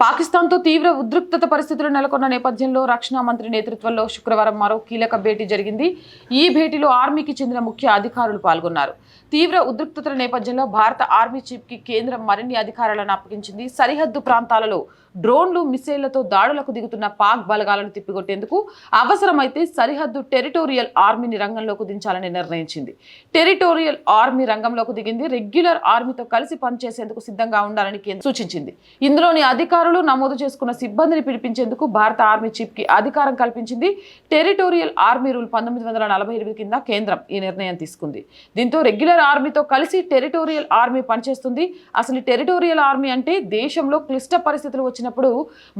పాకిస్తాన్తో తీవ్ర ఉద్రిక్తత పరిస్థితులు నెలకొన్న నేపథ్యంలో రక్షణ మంత్రి నేతృత్వంలో శుక్రవారం మరో కీలక భేటీ జరిగింది. ఈ భేటీలో ఆర్మీకి చెందిన ముఖ్య అధికారులు పాల్గొన్నారు. తీవ్ర ఉద్రిక్తతల నేపథ్యంలో భారత ఆర్మీ చీఫ్కి కేంద్రం మరిన్ని అధికారాలను అప్పగించింది. సరిహద్దు ప్రాంతాలలో డ్రోన్లు మిసైళ్ళతో దాడులకు దిగుతున్న పాక్ బలగాలను తిప్పికొట్టేందుకు అవసరమైతే సరిహద్దు టెరిటోరియల్ ఆర్మీని రంగంలోకి దించాలని నిర్ణయించింది. టెరిటోరియల్ ఆర్మీ రంగంలోకి దిగింది. రెగ్యులర్ ఆర్మీతో కలిసి పనిచేసేందుకు సిద్ధంగా ఉండాలని కేంద్రం సూచించింది. ఇందులోని అధికారులు నమోదు చేసుకున్న సిబ్బందిని పిలిపించేందుకు భారత ఆర్మీ చీఫ్కి అధికారం కల్పించింది. టెరిటోరియల్ ఆర్మీ రూల్ పంతొమ్మిది వందల నలభై ఎనిమిది కింద కేంద్రం ఈ నిర్ణయం తీసుకుంది. దీంతో రెగ్యులర్ ఆర్మీతో కలిసి టెరిటోరియల్ ఆర్మీ పనిచేస్తుంది. అసలు టెరిటోరియల్ ఆర్మీ అంటే దేశంలో క్లిష్ట పరిస్థితులు వచ్చినప్పుడు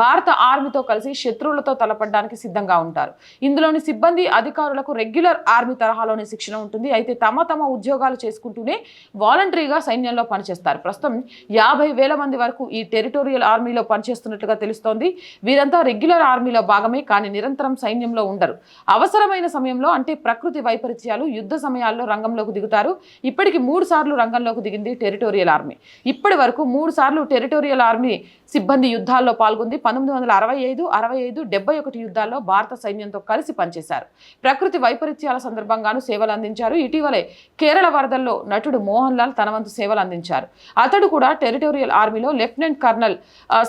భారత ఆర్మీతో కలిసి శత్రువులతో తలపడడానికి సిద్ధంగా ఉంటారు. ఇందులోని సిబ్బంది అధికారులకు రెగ్యులర్ ఆర్మీ తరహాలోనే శిక్షణ ఉంటుంది. అయితే తమ తమ ఉద్యోగాలు చేసుకుంటూనే వాలంటరీగా సైన్యంలో పనిచేస్తారు. ప్రస్తుతం యాభై వేల మంది వరకు ఈ టెరిటోరియల్ ఆర్మీలో పనిచేస్తున్నట్లుగా తెలుస్తోంది. వీరంతా రెగ్యులర్ ఆర్మీలో భాగమే కానీ నిరంతరం సైన్యంలో ఉండరు. అవసరమైన సమయంలో అంటే ప్రకృతి వైపరీత్యాలు యుద్ధ సమయాల్లో రంగంలోకి దిగుతారు. ఇప్పటికి మూడు సార్లు రంగంలోకి దిగింది టెరిటోరియల్ ఆర్మీ. ఇప్పటి వరకు మూడు సార్లు టెరిటోరియల్ ఆర్మీ సిబ్బంది యుద్ధాల్లో పాల్గొంది. పంతొమ్మిది వందల అరవై ఐదు అరవై ఐదు డెబ్బై ఒకటి యుద్ధాల్లో భారత సైన్యంతో కలిసి పనిచేశారు. ప్రకృతి వైపరీత్యాల సందర్భంగాను సేవలు అందించారు. ఇటీవలే కేరళ వరదల్లో నటుడు మోహన్ లాల్ తన వంతు సేవలు అందించారు. అతడు కూడా టెరిటోరియల్ ఆర్మీలో లెఫ్టినెంట్ కర్నల్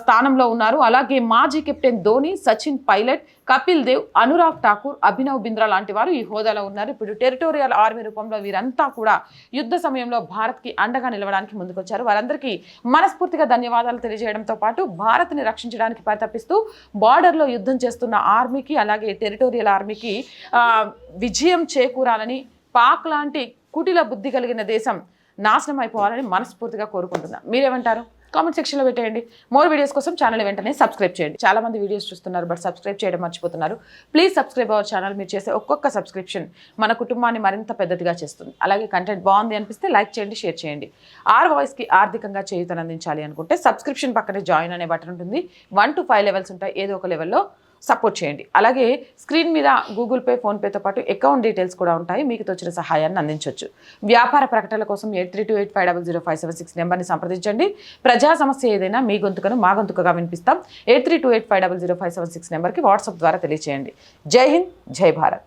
స్థానంలో ఉన్నారు. అలాగే మాజీ కెప్టెన్ ధోని సచిన్ పైలట్ కపిల్ దేవ్ అనురాగ్ ఠాకూర్ అభినవ్ బింద్రా లాంటి వారు ఈ హోదాలో ఉన్నారు. ఇప్పుడు టెరిటోరియల్ ఆర్మీ రూపంలో వీరంతా కూడా యుద్ధ సమయంలో భారత్కి అండగా నిలవడానికి ముందుకొచ్చారు. వారందరికీ మనస్ఫూర్తిగా ధన్యవాదాలు తెలియజేయడంతో పాటు భారత్ని రక్షించడానికి పరితపిస్తూ బార్డర్లో యుద్ధం చేస్తున్న ఆర్మీకి అలాగే టెరిటోరియల్ ఆర్మీకి విజయం చేకూరాలని పాక్ లాంటి కుటిల బుద్ధి కలిగిన దేశం నాశనం అయిపోవాలని మనస్ఫూర్తిగా కోరుకుంటున్నాం. మీరేమంటారు? కామెంట్ సెక్షన్లో పెట్టేయండి. మోర్ వీడియోస్ కోసం ఛానల్ వెంటనే సబ్స్క్రైబ్ చేయండి. చాలా మంది వీడియోస్ చూస్తున్నారు బట్ సబ్స్క్రైబ్ చేయడం మర్చిపోతున్నారు. ప్లీజ్ సబ్స్క్రైబ్ అవర్ ఛానల్ మీరు చేసే ఒక్కొక్క సబ్స్క్రిప్షన్ మన కుటుంబాన్ని మరింత పెద్దదిగా చేస్తుంది. అలాగే కంటెంట్ బాగుంది అనిపిస్తే లైక్ చేయండి షేర్ చేయండి. ఆర్ వాయిస్కి ఆర్థికంగా చేయుతను అందించాలి అనుకుంటే సబ్స్క్రిప్షన్ పక్కనే జాయిన్ అనే బటన్ ఉంటుంది. వన్ టు ఫైవ్ లెవెల్స్ ఉంటాయి. ఏదో ఒక లెవెల్లో సపోర్ట్ చేయండి. అలాగే స్క్రీన్ మీద గూగుల్ పే ఫోన్పేతో పాటు అకౌంట్ డీటెయిల్స్ కూడా ఉంటాయి. మీకు తోచిన సహాయాన్ని అందించవచ్చు వ్యాపార ప్రకటనల కోసం eight three two eight five double zero five seven six నెంబర్ని సంప్రదించండి. ప్రజా సమస్య ఏదైనా మీ గొంతుకను మా గొంతుకగా వినిపిస్తాం. Eight three two eight five double zero five seven six నెంబర్కి వాట్సాప్ ద్వారా తెలియచేయండి. జై హింద్ జై భారత్.